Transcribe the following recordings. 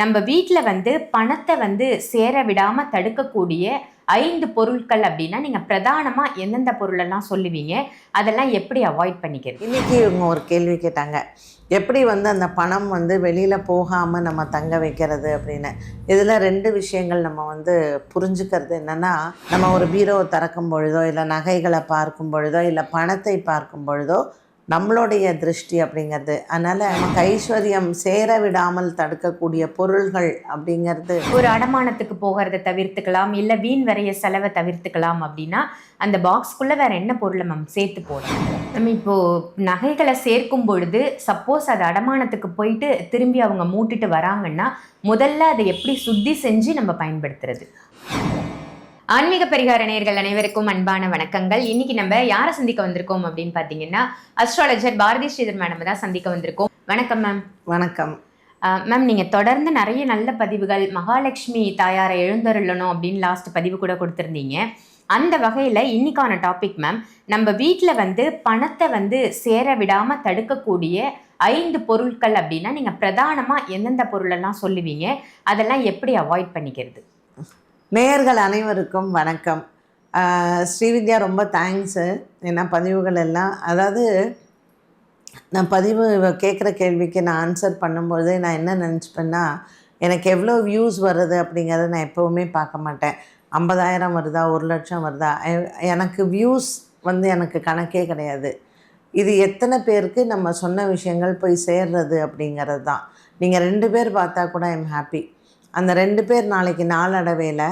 நம்ம வீட்டில் வந்து பணத்தை வந்து சேர விடாமல் தடுக்கக்கூடிய ஐந்து பொருட்கள் அப்படின்னா நீங்கள் பிரதானமாக எந்தெந்த பொருளெல்லாம் சொல்லுவீங்க? அதெல்லாம் எப்படி அவாய்ட் பண்ணிக்கிறது? இன்றைக்கி இவங்க ஒரு கேள்வி கேட்டாங்க. எப்படி வந்து அந்த பணம் வந்து வெளியில் போகாமல் நம்ம தங்க வைக்கிறது அப்படின்னு. இதில் ரெண்டு விஷயங்கள் நம்ம வந்து புரிஞ்சுக்கிறது என்னென்னா நம்ம ஒரு பீரோவை திறக்கும் பொழுதோ இல்லை நகைகளை பார்க்கும் பொழுதோ இல்லை பணத்தை பார்க்கும் பொழுதோ நம்மளுடைய திருஷ்டி அப்படிங்கிறது. அதனால் நமக்கு ஐஸ்வர்யம் சேர விடாமல் தடுக்கக்கூடிய பொருள்கள் அப்படிங்கிறது. ஒரு அடமானத்துக்கு போகிறத தவிர்த்துக்கலாம் இல்லை வீண் வரைய செலவை தவிர்த்துக்கலாம் அப்படின்னா அந்த பாக்ஸ்க்குள்ளே வேற என்ன பொருளை மேம் சேர்த்து போடலாம் நம்ம இப்போ நகைகளை சேர்க்கும் பொழுது சப்போஸ் அது அடமானத்துக்கு போயிட்டு திரும்பி அவங்க மூட்டுட்டு வராங்கன்னா முதல்ல அதை எப்படி சுத்தி செஞ்சு நம்ம பயன்படுத்துறது? ஆன்மீக பரிகார நேயர்கள் அனைவருக்கும் அன்பான வணக்கங்கள். இன்னைக்கு நம்ம யாரை சந்திக்க வந்திருக்கோம் அப்படின்னு பாத்தீங்கன்னா அஸ்ட்ராலஜர் பாரதி ஸ்ரீதர் மேடம் தான் சந்திக்க வந்திருக்கோம். வணக்கம் மேம் வணக்கம். மேம் நீங்கள் தொடர்ந்து நிறைய நல்ல பதிவுகள் மகாலட்சுமி தாயாரை எழுந்தருளணும் அப்படின்னு லாஸ்ட் பதிவு கூட கொடுத்துருந்தீங்க. அந்த வகையில் இன்னைக்கான டாபிக் மேம் நம்ம வீட்டில் வந்து பணத்தை வந்து சேர விடாமல் தடுக்கக்கூடிய ஐந்து பொருட்கள் அப்படின்னா நீங்கள் பிரதானமாக எந்தெந்த பொருளெல்லாம் சொல்லுவீங்க அதெல்லாம் எப்படி அவாய்ட் பண்ணிக்கிறது? நேயர்கள் அனைவருக்கும் வணக்கம். ஸ்ரீவித்யா ரொம்ப தேங்க்ஸு என்ன பதிவுகள் எல்லாம் அதாவது நான் பதிவு கேட்குற கேள்விக்கு நான் ஆன்சர் பண்ணும்பொழுது நான் என்ன நினச்சிப்பேன்னா எனக்கு எவ்வளோ வியூஸ் வருது அப்படிங்கிறத நான் எப்போவுமே பார்க்க மாட்டேன். ஐம்பதாயிரம் வருதா ஒரு லட்சம் வருதா? எனக்கு வியூஸ் வந்து எனக்கு கணக்கே கிடையாது. இது எத்தனை பேருக்கு நம்ம சொன்ன விஷயங்கள் போய் சேர்றது அப்படிங்கிறது தான். நீங்கள் ரெண்டு பேர் பார்த்தா கூட ஐம் ஹாப்பி அந்த ரெண்டு பேர் நாளைக்கு நாளடைவேல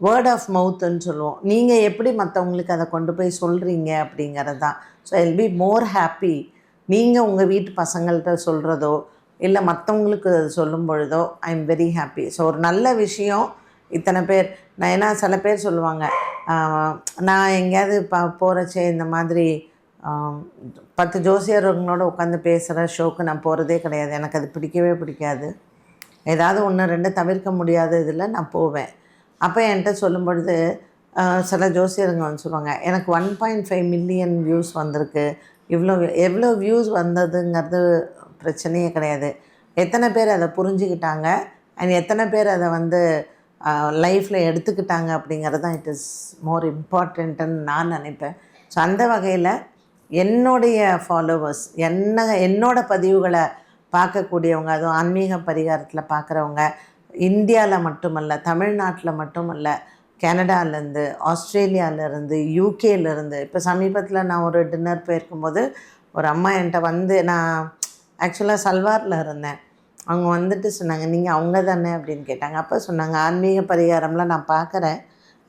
வேர்ட் ஆஃப் மவுத்துன்னு சொல்லுவோம். நீங்கள் எப்படி மற்றவங்களுக்கு அதை கொண்டு போய் சொல்கிறீங்க அப்படிங்கிறது. தான் so I'll be more happy நீங்கள் உங்கள் வீட்டு பசங்கள்கிட்ட சொல்கிறதோ இல்லை மற்றவங்களுக்கு அது சொல்லும் பொழுதோ I am very happy so ஒரு நல்ல விஷயம். இத்தனை பேர் நான் ஏன்னா சில பேர் சொல்லுவாங்க நான் எங்கேயாவது ப போகிறச்சே இந்த மாதிரி பத்து ஜோசியர்களோட உட்காந்து பேசுகிற ஷோக்கு நான் போகிறதே கிடையாது. எனக்கு அது பிடிக்கவே பிடிக்காது. ஏதாவது ஒன்று ரெண்டு தவிர்க்க முடியாத இதில் நான் போவேன். அப்போ என்கிட்ட சொல்லும் பொழுது சில ஜோசியருங்க வந்து சொல்லுவாங்க எனக்கு one point five million views வந்திருக்கு. இவ்வளோ எவ்வளோ வியூஸ் வந்ததுங்கிறது பிரச்சனையே கிடையாது. எத்தனை பேர் அதை புரிஞ்சுக்கிட்டாங்க? அண்ட் எத்தனை பேர் அதை வந்து லைஃப்பில் எடுத்துக்கிட்டாங்க? அப்படிங்கிறது தான் இட் இஸ் மோர் இம்பார்ட்டண்ட்டுன்னு நான் நினைப்பேன். ஸோ அந்த வகையில் என்னுடைய ஃபாலோவர்ஸ் என்ன என்னோடய பதிவுகளை பார்க்கக்கூடியவங்க அதுவும் ஆன்மீக பரிகாரத்தில் பார்க்குறவங்க இந்தியாவில் மட்டுமல்ல தமிழ்நாட்டில் மட்டுமல்ல கனடாலேருந்து ஆஸ்திரேலியாவிலேருந்து யூகேலேருந்து இப்போ சமீபத்தில் நான் ஒரு டின்னர் போயிருக்கும்போது ஒரு அம்மா என்கிட்ட வந்து நான் ஆக்சுவலாக சல்வாரில் இருந்தேன். அவங்க வந்துட்டு சொன்னாங்க நீங்கள் அவங்க தானே? அப்படின்னு கேட்டாங்க. அப்போ சொன்னாங்க ஆன்மீக பரிகாரம்லாம் நான் பார்க்குறேன்.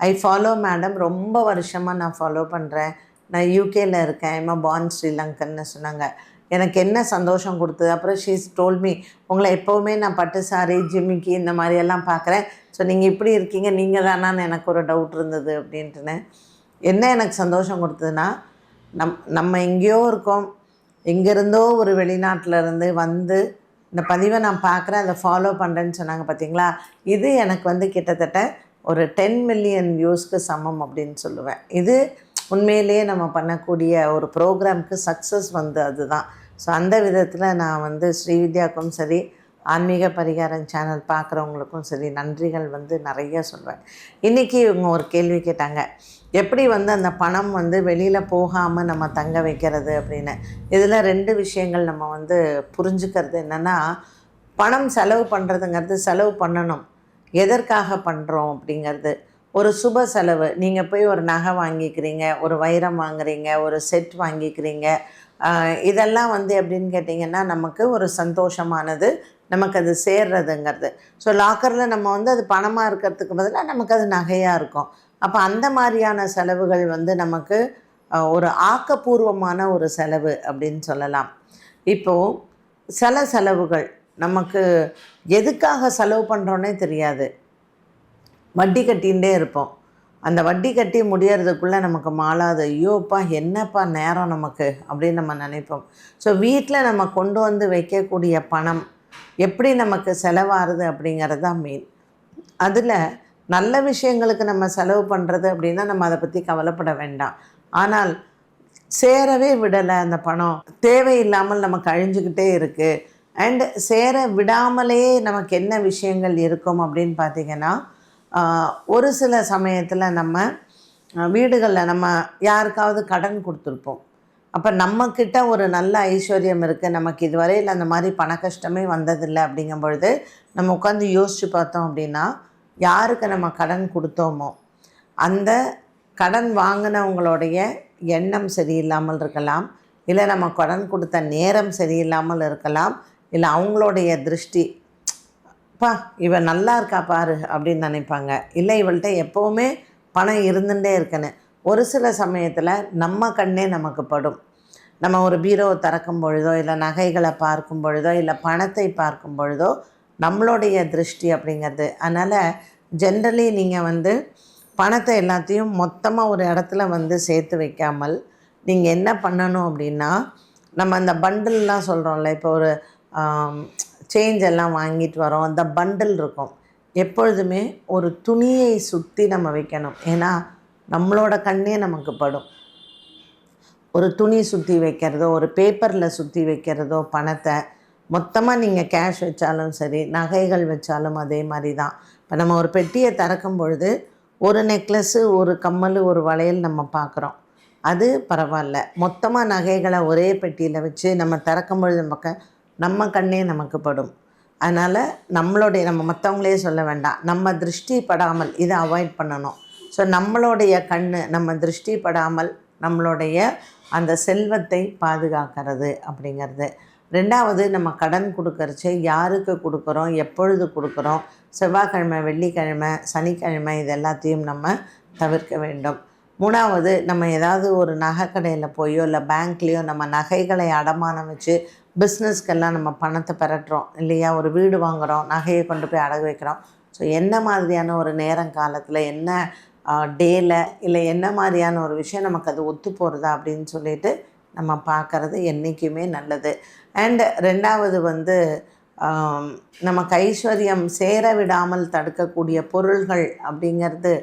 ஐ ஃபாலோ மேடம் ரொம்ப வருஷமாக நான் ஃபாலோ பண்ணுறேன் நான் யூகேயில் இருக்கேன். எம்மா பான் ஸ்ரீலங்கன்னு சொன்னாங்க. எனக்கு என்ன சந்தோஷம் கொடுத்தது? அப்புறம் ஷீஸ் டோல்மி உங்களை எப்போவுமே நான் பட்டு சாரி ஜிம்மிக்கி இந்த மாதிரியெல்லாம் பார்க்குறேன். ஸோ நீங்கள் இப்படி இருக்கீங்க நீங்கள் தானான்னு எனக்கு ஒரு டவுட் இருந்தது அப்படின்ட்டுன்னு. என்ன எனக்கு சந்தோஷம் கொடுத்ததுன்னா நம் நம்ம எங்கேயோ இருக்கோம். எங்கேருந்தோ ஒரு வெளிநாட்டிலருந்து வந்து இந்த பதிவை நான் பார்க்குறேன் அதை ஃபாலோ பண்ணுறேன்னு சொன்னாங்க பார்த்தீங்களா இது எனக்கு வந்து கிட்டத்தட்ட ஒரு டென் மில்லியன் வியூஸ்க்கு சமம் அப்படின்னு சொல்லுவேன். இது உண்மையிலேயே நம்ம பண்ணக்கூடிய ஒரு ப்ரோக்ராம்க்கு சக்ஸஸ் வந்து அதுதான் ஸோ அந்த விதத்தில் நான் வந்து ஸ்ரீவித்யாவுக்கும் சரி ஆன்மீக பரிகாரம் சேனல் பார்க்குறவங்களுக்கும் சரி நன்றிகள் வந்து நிறைய சொல்வேன் இன்றைக்கி இவங்க ஒரு கேள்வி கேட்டாங்க எப்படி வந்து அந்த பணம் வந்து வெளியில் போகாமல் நம்ம தங்க வைக்கிறது அப்படின்னு? இதில் ரெண்டு விஷயங்கள் நம்ம வந்து புரிஞ்சுக்கிறது என்னென்னா பணம் செலவு பண்ணுறதுங்கிறது செலவு பண்ணணும். எதற்காக பண்ணுறோம் அப்படிங்கிறது. ஒரு சுப செலவு. நீங்கள் போய் ஒரு நகை வாங்கிக்கிறீங்க ஒரு வைரம் வாங்குறீங்க ஒரு செட் வாங்கிக்கிறீங்க. இதெல்லாம் வந்து எப்படின்னு கேட்டிங்கன்னா நமக்கு ஒரு சந்தோஷமானது நமக்கு அது சேர்றதுங்கிறது. ஸோ லாக்கரில் நம்ம வந்து அது பணமாக இருக்கிறதுக்கு பதிலாக நமக்கு அது நகையாக இருக்கும். அப்போ அந்த மாதிரியான செலவுகள் வந்து நமக்கு ஒரு ஆக்கப்பூர்வமான ஒரு செலவு அப்படின்னு சொல்லலாம். இப்போது சில செலவுகள் நமக்கு எதுக்காக செலவு பண்ணுறோன்னே தெரியாது. வட்டி கட்டிகிட்டே இருப்போம். அந்த வட்டி கட்டி முடியறதுக்குள்ளே நமக்கு மாலாது ஐயோப்பா என்னப்பா நேரம் நமக்கு அப்படின்னு நம்ம நினைப்போம். ஸோ வீட்டில் நம்ம கொண்டு வந்து வைக்கக்கூடிய பணம் எப்படி நமக்கு செலவாகுது அப்படிங்கிறது தான் மெயின் அதில் நல்ல விஷயங்களுக்கு நம்ம செலவு பண்ணுறது அப்படின்னா நம்ம அதை பற்றி கவலைப்பட வேண்டாம். ஆனால் சேரவே விடலை அந்த பணம். தேவையில்லாமல் நமக்கு அழிஞ்சுக்கிட்டே இருக்குது அண்டு சேர விடாமலே நமக்கு என்ன விஷயங்கள் இருக்கும் அப்படின்னு பார்த்தீங்கன்னா ஒரு சில சமயத்தில் நம்ம வீடுகளில் நம்ம யாருக்காவது கடன் கொடுத்துருப்போம். அப்போ நம்மக்கிட்ட ஒரு நல்ல ஐஸ்வர்யம் இருக்குது நமக்கு இதுவரையில் அந்த மாதிரி பண கஷ்டமே வந்ததில்லை அப்படிங்கும் பொழுது நம்ம உட்காந்து யோசித்து பார்த்தோம் அப்படின்னா யாருக்கு நம்ம கடன் கொடுத்தோமோ அந்த கடன் வாங்கினவங்களுடைய எண்ணம் சரியில்லாமல் இருக்கலாம். இல்லை நம்ம கடன் கொடுத்த நேரம் சரியில்லாமல் இருக்கலாம். இல்லை அவங்களுடைய திருஷ்டி பா இவன் நல்லா இருக்கா பாரு அப்படின்னு நினைப்பாங்க. இல்லை இவள்கிட்ட எப்போவுமே பணம் இருந்துகிட்டே இருக்குன்னு ஒரு சில சமயத்தில் நம்ம கண்ணே நமக்கு படும். நம்ம ஒரு பீரோவை திறக்கும் பொழுதோ இல்லை நகைகளை பார்க்கும் பொழுதோ இல்லை பணத்தை பார்க்கும் பொழுதோ நம்மளுடைய திருஷ்டி அப்படிங்கிறது. அதனால் ஜென்ரலி நீங்கள் வந்து பணத்தை எல்லாத்தையும் மொத்தமாக ஒரு இடத்துல வந்து சேர்த்து வைக்காமல் நீங்கள் என்ன பண்ணணும் அப்படின்னா நம்ம அந்த பண்டில்லாம் சொல்கிறோம்ல இப்போ ஒரு சேஞ்ச் எல்லாம் வாங்கிட்டு வரோம். அந்த பண்டில் இருக்கும். எப்பொழுதுமே ஒரு துணியை சுற்றி நம்ம வைக்கணும். ஏன்னா நம்மளோட கண்ணே நமக்கு படும். ஒரு துணி சுற்றி வைக்கிறதோ ஒரு பேப்பரில் சுற்றி வைக்கிறதோ பணத்தை மொத்தமாக நீங்கள் கேஷ் வச்சாலும் சரி நகைகள் வச்சாலும் அதே மாதிரி தான். இப்போ நம்ம ஒரு பெட்டியை திறக்கும் பொழுது ஒரு நெக்லஸ்ஸு ஒரு கம்மல் ஒரு வளையல் நம்ம பார்க்குறோம். அது பரவாயில்ல. மொத்தமாக நகைகளை ஒரே பெட்டியில் வச்சு நம்ம திறக்கும் பொழுது நமக்கு நம்ம கண்ணே நமக்கு படும். அதனால் நம்மளுடைய நம்ம மற்றவங்களே சொல்ல வேண்டாம். நம்ம திருஷ்டி படாமல் இதை அவாய்ட் பண்ணணும். ஸோ நம்மளுடைய கண் நம்ம திருஷ்டி படாமல் நம்மளுடைய அந்த செல்வத்தை பாதுகாக்கிறது அப்படிங்கிறது. ரெண்டாவது நம்ம கடன் கொடுக்கறச்சு யாருக்கு கொடுக்குறோம் எப்பொழுது கொடுக்குறோம் செவ்வாய்க்கிழமை வெள்ளிக்கிழமை சனிக்கிழமை இது எல்லாத்தையும் நம்ம தவிர்க்க வேண்டும். மூணாவது நம்ம ஏதாவது ஒரு நகை கடையில் போயோ இல்லை பேங்க்லேயோ நம்ம நகைகளை அடமானம் வச்சு பிஸ்னஸ்க்கெல்லாம் நம்ம பணத்தை பெறட்டுறோம். இல்லையா? ஒரு வீடு வாங்குகிறோம் நகையை கொண்டு போய் அடகு வைக்கிறோம். ஸோ என்ன மாதிரியான ஒரு நேரங்காலத்தில் என்ன டேல இல்லை என்ன மாதிரியான ஒரு விஷயம் நமக்கு அது ஒத்து போகிறதா அப்படின்னு சொல்லிட்டு நம்ம பார்க்குறது என்றைக்குமே நல்லது. அண்ட் ரெண்டாவது வந்து நமக்கு ஐஸ்வர்யம் சேர விடாமல் தடுக்கக்கூடிய பொருள்கள் அப்படிங்கிறது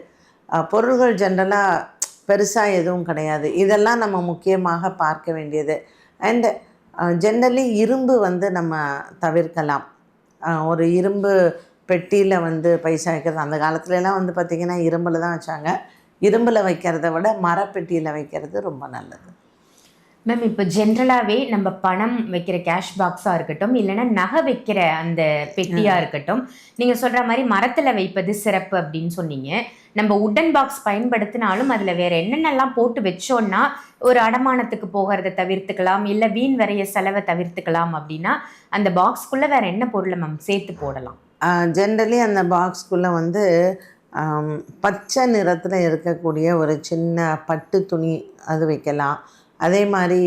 பொருள்கள் ஜென்ரலாக பெருசாக எதுவும் கிடையாது. இதெல்லாம் நம்ம முக்கியமாக பார்க்க வேண்டியது. அண்டு ஜென்ரலி இரும்பு வந்து நம்ம தவிர்க்கலாம். ஒரு இரும்பு பெட்டியில் வந்து பைசா வைக்கிறது அந்த காலத்துலலாம் வந்து பார்த்திங்கன்னா இரும்பில் தான் வச்சாங்க. இரும்பில் வைக்கிறத விட மரப்பெட்டியில் வைக்கிறது ரொம்ப நல்லது. மேம் இப்போ ஜென்ரலாகவே நம்ம பணம் வைக்கிற கேஷ் பாக்ஸாக இருக்கட்டும் இல்லைன்னா நகை வைக்கிற அந்த பெட்டியாக இருக்கட்டும் நீங்கள் சொல்கிற மாதிரி மரத்தில் வைப்பது சிறப்பு அப்படின்னு சொன்னீங்க. நம்ம உடன் பாக்ஸ் பயன்படுத்தினாலும் அதில் வேற என்னென்னலாம் போட்டு வச்சோன்னா ஒரு அடமானத்துக்கு போகிறத தவிர்த்துக்கலாம் இல்லை வீண் வரைய செலவை தவிர்த்துக்கலாம் அப்படின்னா அந்த பாக்ஸ்க்குள்ளே வேற என்ன பொருளை மேம் சேர்த்து போடலாம்? ஜென்ரலி அந்த பாக்ஸ்க்குள்ளே வந்து பச்சை நிறத்தில் இருக்கக்கூடிய ஒரு சின்ன பட்டு துணி அது வைக்கலாம். அதே மாதிரி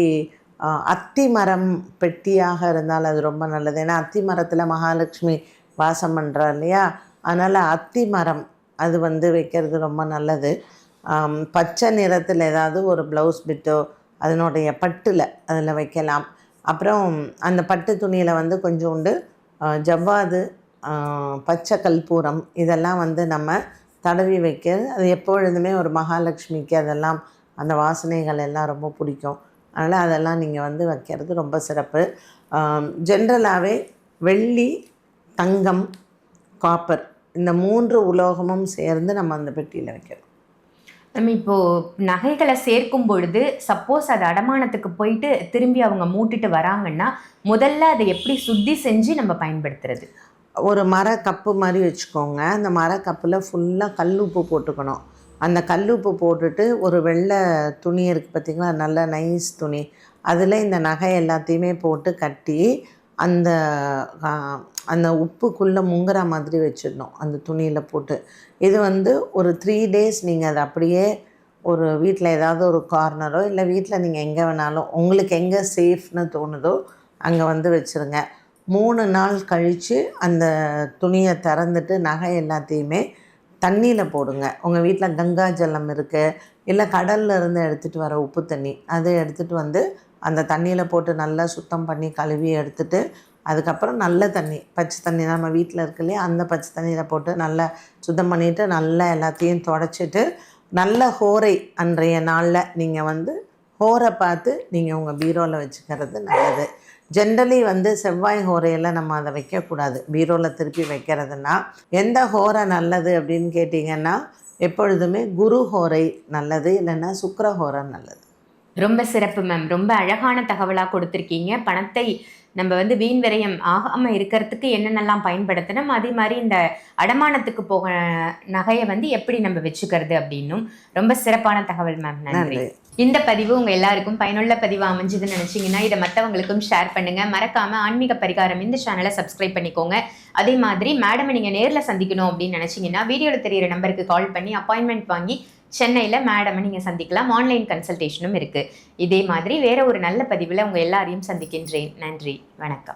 அத்தி மரம் பெட்டியாக இருந்தால் அது ரொம்ப நல்லது. ஏன்னா அத்தி மரத்தில் மகாலட்சுமி வாசம் பண்ணுறா இல்லையா? அதனால் அத்தி மரம் அது வந்து வைக்கிறது ரொம்ப நல்லது. பச்சை நிறத்தில் ஏதாவது ஒரு ப்ளவுஸ் பிட்டோ அதனுடைய பட்டில் அதில் வைக்கலாம். அப்புறம் அந்த பட்டு துணியில் வந்து கொஞ்சோண்டு ஆ, ஜவ்வாது பச்சை கல்பூரம் இதெல்லாம் வந்து நம்ம தடவி வைக்கிறது அது எப்பொழுதுமே ஒரு மகாலட்சுமிக்கு அதெல்லாம் அந்த வாசனைகள் எல்லாம் ரொம்ப பிடிக்கும். அதனால் அதெல்லாம் நீங்கள் வந்து வைக்கிறது ரொம்ப சிறப்பு. ஜென்ரலாகவே வெள்ளி தங்கம் காப்பர் இந்த மூன்று உலோகமும் சேர்ந்து நம்ம அந்த பெட்டியில் வைக்கிறோம் நம்ம இப்போ நகைகளை சேர்க்கும் பொழுது சப்போஸ் அது அடமானத்துக்கு போயிட்டு திரும்பி அவங்க மூட்டிட்டு வராங்கன்னா முதல்ல அதை எப்படி சுத்தி செஞ்சு நம்ம பயன்படுத்துறது? ஒரு மர கப்பு மாதிரி வச்சுக்கோங்க. அந்த மர கப்பில் ஃபுல்லாக கல்லுப்பு போட்டுக்கணும். அந்த கல்லுப்பு போட்டுட்டு ஒரு வெள்ளை துணி இருக்குது பார்த்திங்களா நல்ல நைஸ் துணி. அதில் இந்த நகை எல்லாத்தையுமே போட்டு கட்டி அந்த அந்த உப்புக்குள்ளே முங்குற மாதிரி வச்சிடணும் அந்த துணியில் போட்டு. இது வந்து ஒரு த்ரீ டேஸ் நீங்கள் அதை அப்படியே ஒரு வீட்டில் ஏதாவது ஒரு கார்னரோ இல்லை வீட்டில் நீங்கள் எங்கே வேணாலும் உங்களுக்கு எங்கே சேஃப்னு தோணுதோ அங்கே வந்து வச்சுருங்க. மூணு நாள் கழித்து அந்த துணியை திறந்துட்டு நகை எல்லாத்தையுமே தண்ணியில் போடுங்க. உங்கள் வீட்டில் கங்கா ஜலம் இருக்குது இல்லை கடலில் இருந்து எடுத்துகிட்டு வர உப்பு தண்ணி அதை எடுத்துகிட்டு வந்து அந்த தண்ணியில் போட்டு நல்லா சுத்தம் பண்ணி கழுவி எடுத்துட்டு அதுக்கப்புறம் நல்ல தண்ணி பச்சை தண்ணி நம்ம வீட்டில் இருக்கு இல்லையா? அந்த பச்சை தண்ணியில் போட்டு நல்லா சுத்தம் பண்ணிவிட்டு நல்லா எல்லாத்தையும் தொடச்சிட்டு நல்ல ஹோரை அன்றைய நாளில் நீங்கள் வந்து ஹோரை பார்த்து நீங்கள் உங்கள் பீரோவில் வச்சுக்கிறது நல்லது. ஜென்ரலி வந்து செவ்வாய் ஹோரையில் நம்ம அதை வைக்கக்கூடாது. பீரோவில் திருப்பி வைக்கிறதுனா எந்த ஹோரை நல்லது அப்படின்னு கேட்டிங்கன்னா எப்பொழுதுமே குரு ஹோரை நல்லது இல்லைன்னா சுக்கிர ஹோரை நல்லது. ரொம்ப சிறப்பு மேம் ரொம்ப அழகான தகவலாக கொடுத்துருக்கீங்க. பணத்தை நம்ம வந்து வீண் விரயம் ஆகாமல் இருக்கிறதுக்கு என்னென்னலாம் பயன்படுத்தணும் அதே மாதிரி இந்த அடமானத்துக்கு போக நகையை வந்து எப்படி நம்ம வச்சுக்கிறது அப்படின்னும் ரொம்ப சிறப்பான தகவல் மேம் நன்றி. நன்றி. இந்த பதிவு உங்க எல்லாருக்கும் பயனுள்ள பதிவு அமைஞ்சதுன்னு நினைச்சீங்கன்னா இதை மற்றவங்களுக்கும் ஷேர் பண்ணுங்க. மறக்காம ஆன்மீக பரிகாரம் இந்த சேனலை சப்ஸ்கிரைப் பண்ணிக்கோங்க. அதே மாதிரி மேடம் நீங்க நேரில் சந்திக்கணும் அப்படின்னு நினைச்சீங்கன்னா வீடியோல தெரியிற நம்பருக்கு கால் பண்ணி அப்பாயின்மெண்ட் வாங்கி சென்னையில் மேடம் நீங்க சந்திக்கலாம். ஆன்லைன் கன்சல்டேஷனும் இருக்கு. இதே மாதிரி வேற ஒரு நல்ல பதிவில் உங்க எல்லாரையும் சந்திக்கின்றேன். நன்றி. வணக்கம்.